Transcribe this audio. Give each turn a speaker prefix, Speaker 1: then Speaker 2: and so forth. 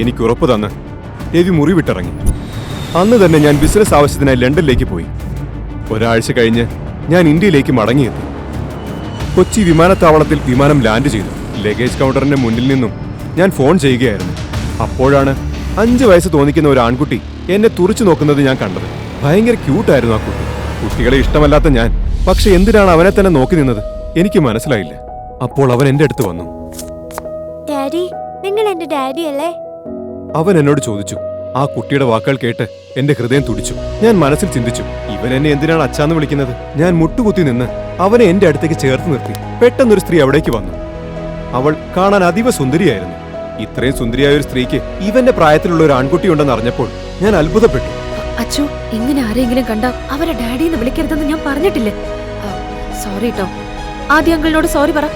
Speaker 1: എനിക്ക് ഉറപ്പ് തന്ന്. രവി മുറി വിട്ടിറങ്ങി അന്ന് തന്നെ ഞാൻ ബിസിനസ് ആവശ്യത്തിനായി ലണ്ടനിലേക്ക് പോയി. ഒരാഴ്ച കഴിഞ്ഞ് ഞാൻ ഇന്ത്യയിലേക്ക് മടങ്ങിയെത്തി. കൊച്ചി വിമാനത്താവളത്തിൽ വിമാനം ലാൻഡ് ചെയ്തു. ലഗേജ് കൗണ്ടറിന്റെ മുന്നിൽ നിന്നും ഞാൻ ഫോൺ ചെയ്യുകയായിരുന്നു. അപ്പോഴാണ് അഞ്ച് വയസ്സ് തോന്നിക്കുന്ന ഒരു ആൺകുട്ടി എന്നെ തുറച്ചു നോക്കുന്നത് ഞാൻ കണ്ടത്. ഭയങ്കര ക്യൂട്ടായിരുന്നു ആ കുട്ടി. കുട്ടികളെ ഇഷ്ടമല്ലാത്ത ഞാൻ. പക്ഷെ എന്തിനാണ് അവനെ തന്നെ നോക്കി നിന്നത്? എനിക്ക് മനസ്സിലായില്ല. അപ്പോൾ അവൻ എന്റെ അടുത്ത് വന്നു.
Speaker 2: ഡാഡി നിങ്ങൾ എന്റെ ഡാഡി അല്ലേ?
Speaker 1: അവൻ എന്നോട് ചോദിച്ചു. ആ കുട്ടിയുടെ വാക്കുകൾ കേട്ട് എന്റെ ഹൃദയം തുടിച്ചു. ഞാൻ മനസ്സിൽ ചിന്തിച്ചു ഇവൻ എന്നെ എന്തിനാണ് അച്ചാന്ന് വിളിക്കുന്നത്? ഞാൻ മുട്ടുകുത്തി നിന്ന് അവനെ എന്റെ അടുത്തേക്ക് ചേർത്ത് നിർത്തി. പെട്ടെന്നൊരു സ്ത്രീ അവിടേക്ക് വന്നു. അവൾ കാണാൻ അതീവ സുന്ദരിയായിരുന്നു. ഇത്രയും സുന്ദരിയായ ഒരു സ്ത്രീക്ക് ഇവന്റെ പ്രായത്തിലുള്ള ഒരു ആൺകുട്ടി ഉണ്ടെന്ന് അറിഞ്ഞപ്പോൾ ഞാൻ അത്ഭുതപ്പെട്ടു.
Speaker 3: അച്ചു ഇങ്ങനെ ആരെങ്കിലും കണ്ട അവരെ ഡാഡിന്ന് വിളിക്കരുതെന്ന് ഞാൻ പറഞ്ഞിട്ടില്ലേ? സോറി കേട്ടോ ആദ്യ അങ്കിളിനോട് സോറി പറ.